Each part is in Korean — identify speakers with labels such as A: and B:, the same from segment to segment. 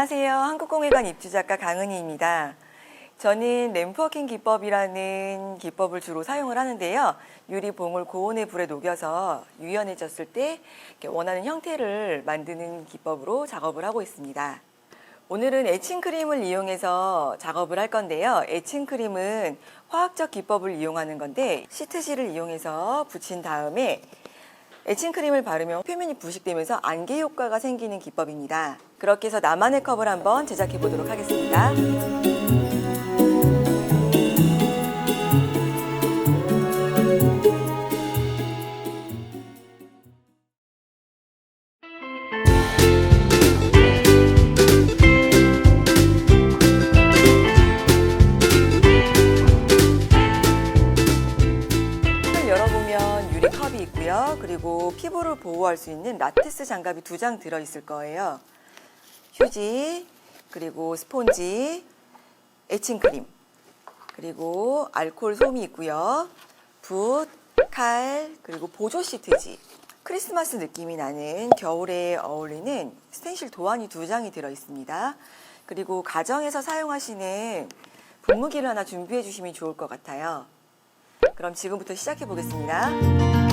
A: 안녕하세요. 한국공예관 입주작가 강은희입니다. 저는 램프워킹 기법이라는 기법을 주로 사용을 하는데요. 유리봉을 고온의 불에 녹여서 유연해졌을 때 원하는 형태를 만드는 기법으로 작업을 하고 있습니다. 오늘은 에칭크림을 이용해서 작업을 할 건데요. 에칭크림은 화학적 기법을 이용하는 건데 시트지를 이용해서 붙인 다음에 에칭크림을 바르면 표면이 부식되면서 안개 효과가 생기는 기법입니다. 그렇게 해서 나만의 컵을 한번 제작해 보도록 하겠습니다. 열어보면 유리컵이 있고요. 그리고 피부를 보호할 수 있는 라테스 장갑이 두 장 들어있을 거예요. 휴지, 그리고 스폰지, 에칭크림, 그리고 알코올 솜이 있고요. 붓, 칼, 그리고 보조 시트지. 크리스마스 느낌이 나는 겨울에 어울리는 스텐실 도안이 두 장이 들어 있습니다. 그리고 가정에서 사용하시는 분무기를 하나 준비해 주시면 좋을 것 같아요. 그럼 지금부터 시작해 보겠습니다.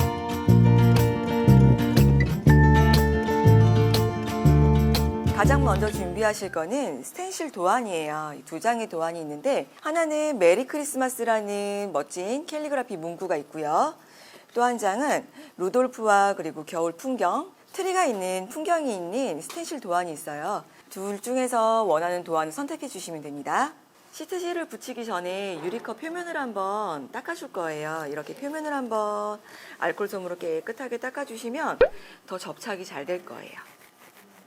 A: 가장 먼저 준비하실 거는 스텐실 도안이에요. 이두 장의 도안이 있는데 하나는 메리 크리스마스라는 멋진 캘리그라피 문구가 있고요. 또 한 장은 루돌프와 그리고 겨울 풍경, 트리가 있는 풍경이 있는 스텐실 도안이 있어요. 둘 중에서 원하는 도안을 선택해 주시면 됩니다. 시트지를 붙이기 전에 유리컵 표면을 한번 닦아줄 거예요. 이렇게 표면을 한번 알콜솜으로 깨끗하게 닦아주시면 더 접착이 잘 될 거예요.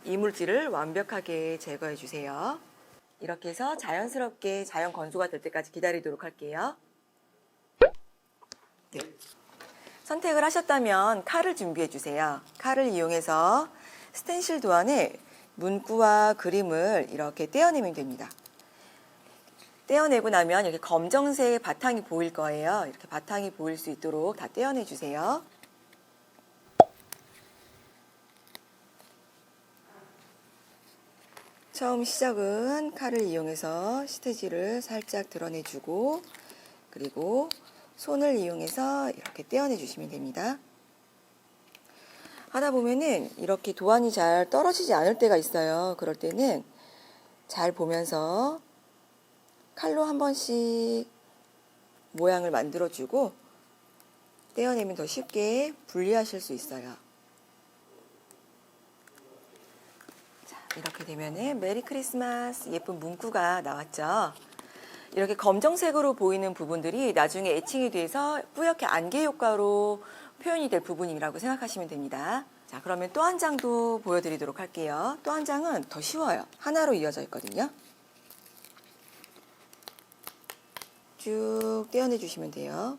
A: 이물질을 완벽하게 제거해 주세요. 이렇게 해서 자연스럽게 자연 건조가 될 때까지 기다리도록 할게요. 네. 선택을 하셨다면 칼을 준비해 주세요. 칼을 이용해서 스텐실 도안에 문구와 그림을 이렇게 떼어내면 됩니다. 떼어내고 나면 이렇게 검정색 바탕이 보일 거예요. 이렇게 바탕이 보일 수 있도록 다 떼어내 주세요. 처음 시작은 칼을 이용해서 시트지를 살짝 드러내주고 그리고 손을 이용해서 이렇게 떼어내 주시면 됩니다. 하다 보면은 이렇게 도안이 잘 떨어지지 않을 때가 있어요. 그럴 때는 잘 보면서 칼로 한 번씩 모양을 만들어주고 떼어내면 더 쉽게 분리하실 수 있어요. 이렇게 되면은 메리 크리스마스 예쁜 문구가 나왔죠. 이렇게 검정색으로 보이는 부분들이 나중에 애칭이 돼서 뿌옇게 안개 효과로 표현이 될 부분이라고 생각하시면 됩니다. 자, 그러면 또 한 장도 보여드리도록 할게요. 또 한 장은 더 쉬워요. 하나로 이어져 있거든요. 쭉 떼어내 주시면 돼요.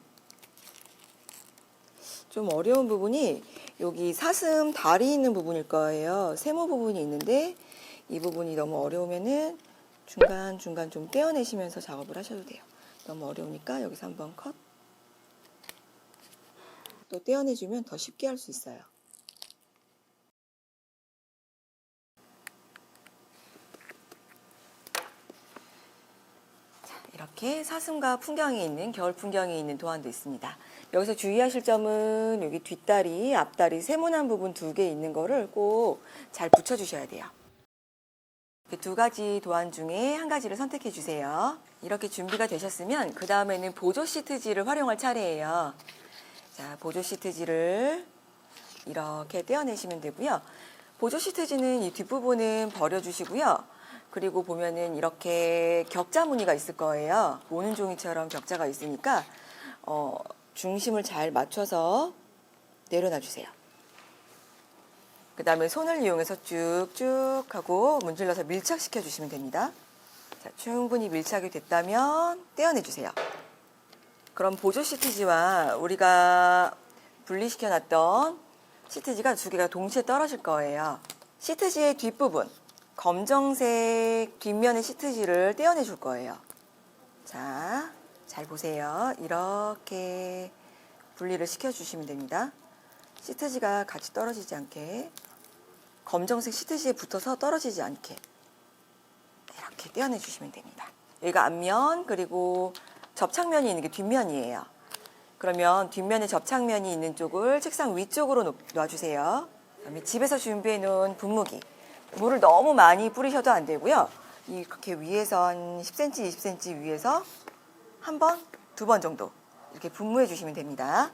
A: 좀 어려운 부분이 여기 사슴 다리 있는 부분일 거예요. 세모 부분이 있는데 이 부분이 너무 어려우면은 중간중간 좀 떼어내시면서 작업을 하셔도 돼요. 너무 어려우니까 여기서 한번 컷. 또 떼어내주면 더 쉽게 할 수 있어요. 이렇게 사슴과 풍경이 있는 겨울 풍경이 있는 도안도 있습니다. 여기서 주의하실 점은 여기 뒷다리, 앞다리 세모난 부분 두 개 있는 거를 꼭 잘 붙여주셔야 돼요. 이렇게 두 가지 도안 중에 한 가지를 선택해 주세요. 이렇게 준비가 되셨으면 그 다음에는 보조 시트지를 활용할 차례예요. 자, 보조 시트지를 이렇게 떼어내시면 되고요. 보조 시트지는 이 뒷부분은 버려주시고요. 그리고 보면은 이렇게 격자 무늬가 있을 거예요. 오는 종이처럼 격자가 있으니까 어, 중심을 잘 맞춰서 내려놔 주세요. 그 다음에 손을 이용해서 쭉쭉 하고 문질러서 밀착시켜 주시면 됩니다. 자, 충분히 밀착이 됐다면 떼어내 주세요. 그럼 보조 시트지와 우리가 분리시켜 놨던 시트지가 두 개가 동시에 떨어질 거예요. 시트지의 뒷부분, 검정색 뒷면의 시트지를 떼어내 줄 거예요. 자, 잘 보세요. 이렇게 분리를 시켜주시면 됩니다. 시트지가 같이 떨어지지 않게 검정색 시트지에 붙어서 떨어지지 않게 이렇게 떼어내 주시면 됩니다. 여기가 앞면 그리고 접착면이 있는 게 뒷면이에요. 그러면 뒷면에 접착면이 있는 쪽을 책상 위쪽으로 놓- 놔주세요. 그다음에 집에서 준비해 놓은 분무기. 물을 너무 많이 뿌리셔도 안 되고요. 이렇게 위에서 한 10cm, 20cm 위에서 한 번, 두 번 정도 이렇게 분무해 주시면 됩니다.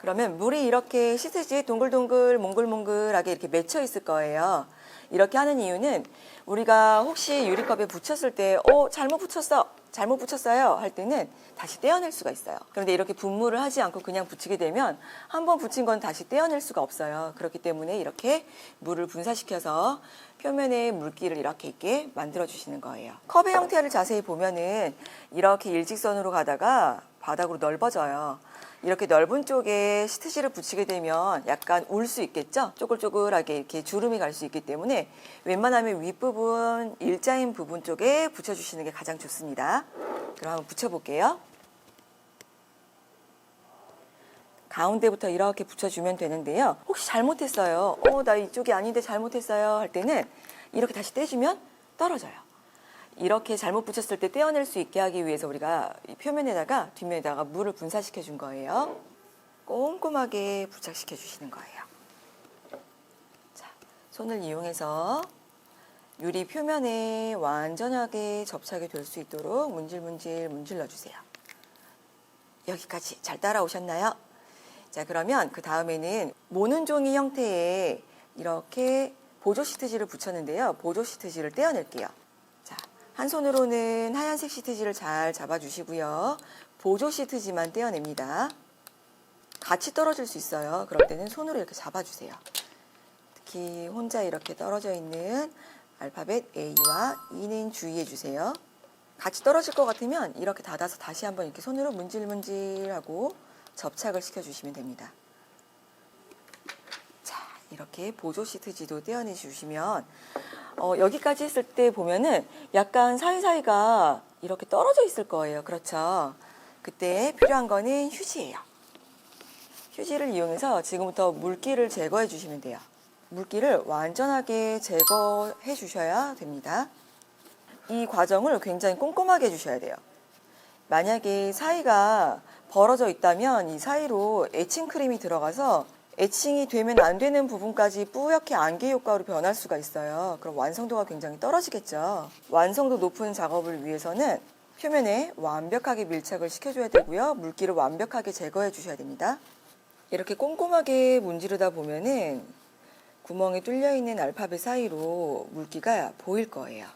A: 그러면 물이 이렇게 시트지에 동글동글 몽글몽글하게 이렇게 맺혀 있을 거예요. 이렇게 하는 이유는 우리가 혹시 유리컵에 붙였을 때, 어, 잘못 붙였어. 잘못 붙였어요. 할 때는 다시 떼어낼 수가 있어요. 그런데 이렇게 분무를 하지 않고 그냥 붙이게 되면 한 번 붙인 건 다시 떼어낼 수가 없어요. 그렇기 때문에 이렇게 물을 분사시켜서 표면에 물기를 이렇게 있게 만들어 주시는 거예요. 컵의 형태를 자세히 보면은 이렇게 일직선으로 가다가 바닥으로 넓어져요. 이렇게 넓은 쪽에 시트지를 붙이게 되면 약간 울수 있겠죠? 쪼글쪼글하게 이렇게 주름이 갈 수 있기 때문에 웬만하면 윗부분, 일자인 부분 쪽에 붙여주시는 게 가장 좋습니다. 그럼 한번 붙여볼게요. 가운데부터 이렇게 붙여주면 되는데요. 혹시 잘못했어요. 어, 나 이쪽이 아닌데 잘못했어요. 할 때는 이렇게 다시 떼주면 떨어져요. 이렇게 잘못 붙였을 때 떼어낼 수 있게 하기 위해서 우리가 이 표면에다가 뒷면에다가 물을 분사시켜 준 거예요. 꼼꼼하게 부착시켜 주시는 거예요. 자, 손을 이용해서 유리 표면에 완전하게 접착이 될 수 있도록 문질문질 문질러 주세요. 여기까지 잘 따라오셨나요? 자, 그러면 그 다음에는 모는 종이 형태의 이렇게 보조 시트지를 붙였는데요. 보조 시트지를 떼어낼게요. 자, 한 손으로는 하얀색 시트지를 잘 잡아주시고요. 보조 시트지만 떼어냅니다. 같이 떨어질 수 있어요. 그럴 때는 손으로 이렇게 잡아주세요. 특히 혼자 이렇게 떨어져 있는 알파벳 A와 E는 주의해 주세요. 같이 떨어질 것 같으면 이렇게 닫아서 다시 한번 이렇게 손으로 문질문질하고 접착을 시켜주시면 됩니다. 자, 이렇게 보조 시트지도 떼어내 주시면 어, 여기까지 했을 때 보면은 약간 사이사이가 이렇게 떨어져 있을 거예요. 그렇죠? 그때 필요한 거는 휴지예요. 휴지를 이용해서 지금부터 물기를 제거해 주시면 돼요. 물기를 완전하게 제거해 주셔야 됩니다. 이 과정을 굉장히 꼼꼼하게 해주셔야 돼요. 만약에 사이가 벌어져 있다면 이 사이로 에칭 크림이 들어가서 에칭이 되면 안 되는 부분까지 뿌옇게 안개 효과로 변할 수가 있어요. 그럼 완성도가 굉장히 떨어지겠죠. 완성도 높은 작업을 위해서는 표면에 완벽하게 밀착을 시켜줘야 되고요. 물기를 완벽하게 제거해 주셔야 됩니다. 이렇게 꼼꼼하게 문지르다 보면은 구멍에 뚫려 있는 알파벳 사이로 물기가 보일 거예요.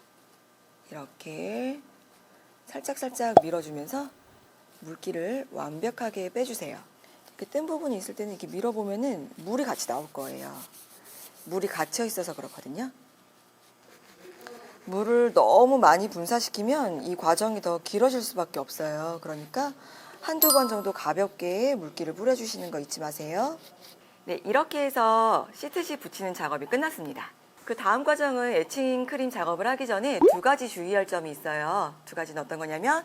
A: 이렇게 살짝살짝 밀어주면서 물기를 완벽하게 빼주세요. 이렇게 뜬 부분이 있을 때는 이렇게 밀어보면은 물이 같이 나올 거예요. 물이 갇혀 있어서 그렇거든요. 물을 너무 많이 분사시키면 이 과정이 더 길어질 수밖에 없어요. 그러니까 한두 번 정도 가볍게 물기를 뿌려주시는 거 잊지 마세요. 네, 이렇게 해서 시트지 붙이는 작업이 끝났습니다. 그 다음 과정은 에칭 크림 작업을 하기 전에 두 가지 주의할 점이 있어요. 두 가지는 어떤 거냐면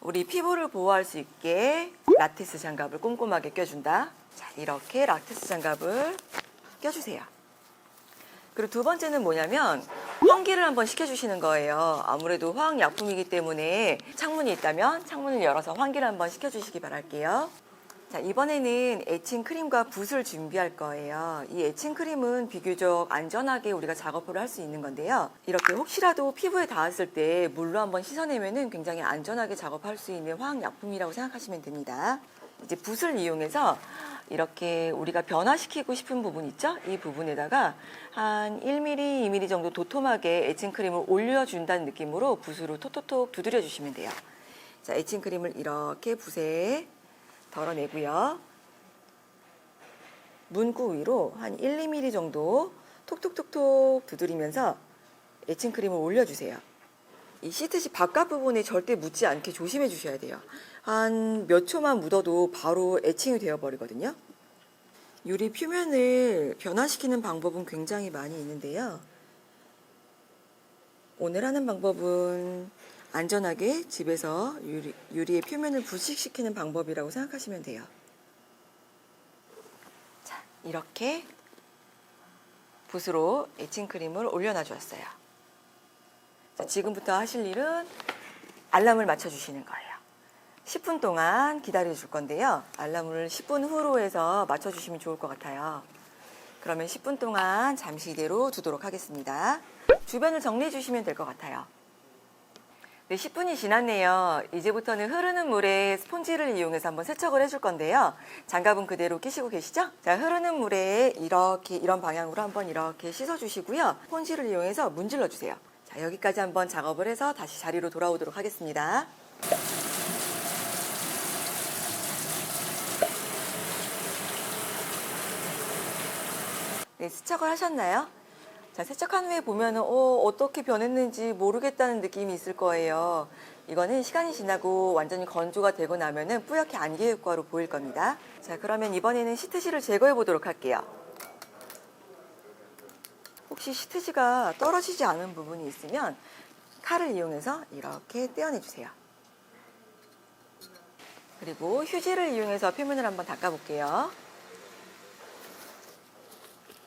A: 우리 피부를 보호할 수 있게 라테스 장갑을 꼼꼼하게 껴준다. 자, 이렇게 라테스 장갑을 껴주세요. 그리고 두 번째는 뭐냐면 환기를 한번 시켜주시는 거예요. 아무래도 화학약품이기 때문에 창문이 있다면 창문을 열어서 환기를 한번 시켜주시기 바랄게요. 자, 이번에는 에칭 크림과 붓을 준비할 거예요. 이 에칭 크림은 비교적 안전하게 우리가 작업을 할 수 있는 건데요. 이렇게 혹시라도 피부에 닿았을 때 물로 한번 씻어내면은 굉장히 안전하게 작업할 수 있는 화학약품이라고 생각하시면 됩니다. 이제 붓을 이용해서 이렇게 우리가 변화시키고 싶은 부분 있죠? 이 부분에다가 한 1mm, 2mm 정도 도톰하게 에칭 크림을 올려준다는 느낌으로 붓으로 톡톡톡 두드려 주시면 돼요. 자, 에칭 크림을 이렇게 붓에 덜어내고요. 문구 위로 한 1, 2mm 정도 톡톡톡톡 두드리면서 에칭 크림을 올려주세요. 이 시트지 바깥 부분에 절대 묻지 않게 조심해 주셔야 돼요. 한 몇 초만 묻어도 바로 에칭이 되어 버리거든요. 유리 표면을 변화시키는 방법은 굉장히 많이 있는데요. 오늘 하는 방법은 안전하게 집에서 유리, 유리의 표면을 부식시키는 방법이라고 생각하시면 돼요. 자, 이렇게 붓으로 에칭 크림을 올려놔 주었어요. 자, 지금부터 하실 일은 알람을 맞춰주시는 거예요. 10분 동안 기다려 줄 건데요. 알람을 10분 후로 해서 맞춰주시면 좋을 것 같아요. 그러면 10분 동안 잠시 이대로 두도록 하겠습니다. 주변을 정리해 주시면 될 것 같아요. 네, 10분이 지났네요. 이제부터는 흐르는 물에 스폰지를 이용해서 한번 세척을 해줄 건데요. 장갑은 그대로 끼시고 계시죠? 자, 흐르는 물에 이렇게 이런 방향으로 한번 이렇게 씻어주시고요. 스폰지를 이용해서 문질러 주세요. 자, 여기까지 한번 작업을 해서 다시 자리로 돌아오도록 하겠습니다. 네, 세척을 하셨나요? 자, 세척한 후에 보면은 어, 어떻게 변했는지 모르겠다는 느낌이 있을 거예요. 이거는 시간이 지나고 완전히 건조가 되고 나면은 뿌옇게 안개 효과로 보일 겁니다. 자, 그러면 이번에는 시트지를 제거해 보도록 할게요. 혹시 시트지가 떨어지지 않은 부분이 있으면 칼을 이용해서 이렇게 떼어내 주세요. 그리고 휴지를 이용해서 표면을 한번 닦아 볼게요.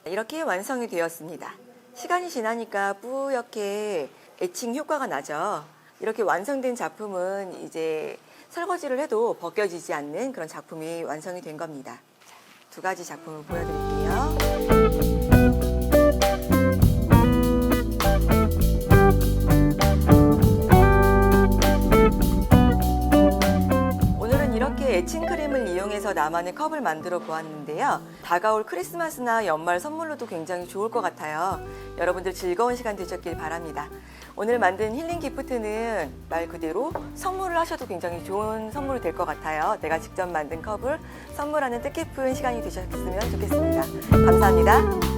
A: 이렇게 완성이 되었습니다. 시간이 지나니까 뿌옇게 애칭 효과가 나죠. 이렇게 완성된 작품은 이제 설거지를 해도 벗겨지지 않는 그런 작품이 완성이 된 겁니다. 자, 두 가지 작품을 보여드릴게요. 나만의 컵을 만들어 보았는데요. 다가올 크리스마스나 연말 선물로도 굉장히 좋을 것 같아요. 여러분들 즐거운 시간 되셨길 바랍니다. 오늘 만든 힐링 기프트는 말 그대로 선물을 하셔도 굉장히 좋은 선물이 될 것 같아요. 내가 직접 만든 컵을 선물하는 뜻깊은 시간이 되셨으면 좋겠습니다. 감사합니다.